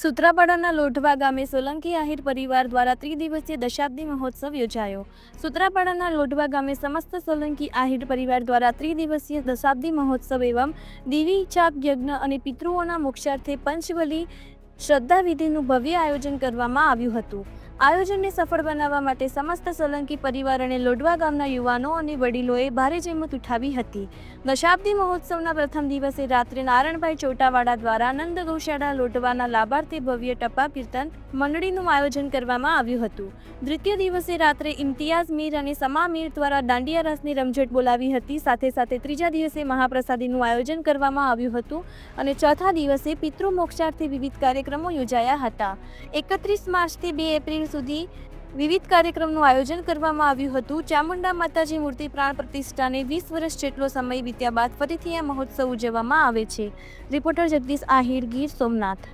સૂત્રાપાડાના લોઢવા ગામે સોલંકી આહિર પરિવાર દ્વારા ત્રિદિવસીય દશાબ્દી મહોત્સવ યોજાયો. સુત્રાપાડાના લોઢવા ગામે સમસ્ત સોલંકી આહિર પરિવાર દ્વારા ત્રિદિવસીય દશાબ્દી મહોત્સવ એવમ દેવી, ચાપ, યજ્ઞ અને પિતૃઓના મોક્ષાર્થે પંચવલી શ્રદ્ધાવિધિનું ભવ્ય આયોજન કરવામાં આવ્યું હતું. આયોજનને સફળ બનાવવા માટે સમસ્ત સોલંકી પરિવાર અને લોઢવા ગામના યુવાનો અને વડીલોએ ભારે જહેમત ઉઠાવી હતી. દશાબ્દી મહોત્સવના પ્રથમ દિવસે રાત્રે નારણભાઈ ચોટાવાડા દ્વારા આનંદ ગૌશાળા લોટવાના લાભાર્થે ભવ્ય ટપા કીર્તન મંડળીનું આયોજન કરવામાં આવ્યું હતું. દ્વિતીય દિવસે રાત્રે ઇમ્તિયાઝ મીર અને સમા મીર દ્વારા દાંડિયા રાસની રમઝટ બોલાવી હતી. સાથે સાથે ત્રીજા દિવસે મહાપ્રસાદીનું આયોજન કરવામાં આવ્યું હતું અને ચોથા દિવસે પિતૃ મોક્ષાર્થે વિવિધ કાર્યક્રમો યોજાયા હતા. એકત્રીસ માર્ચથી બે એપ્રિલ સુધી વિવિધ કાર્યક્રમનું આયોજન કરવામાં આવ્યું હતું. ચામુંડા માતાજી મૂર્તિ પ્રાણ પ્રતિષ્ઠાને વીસ વર્ષ જેટલો સમય વીત્યા બાદ ફરીથી આ મહોત્સવ ઉજવવામાં આવે છે. રિપોર્ટર જગદીશ આહિર ગીર સોમનાથ.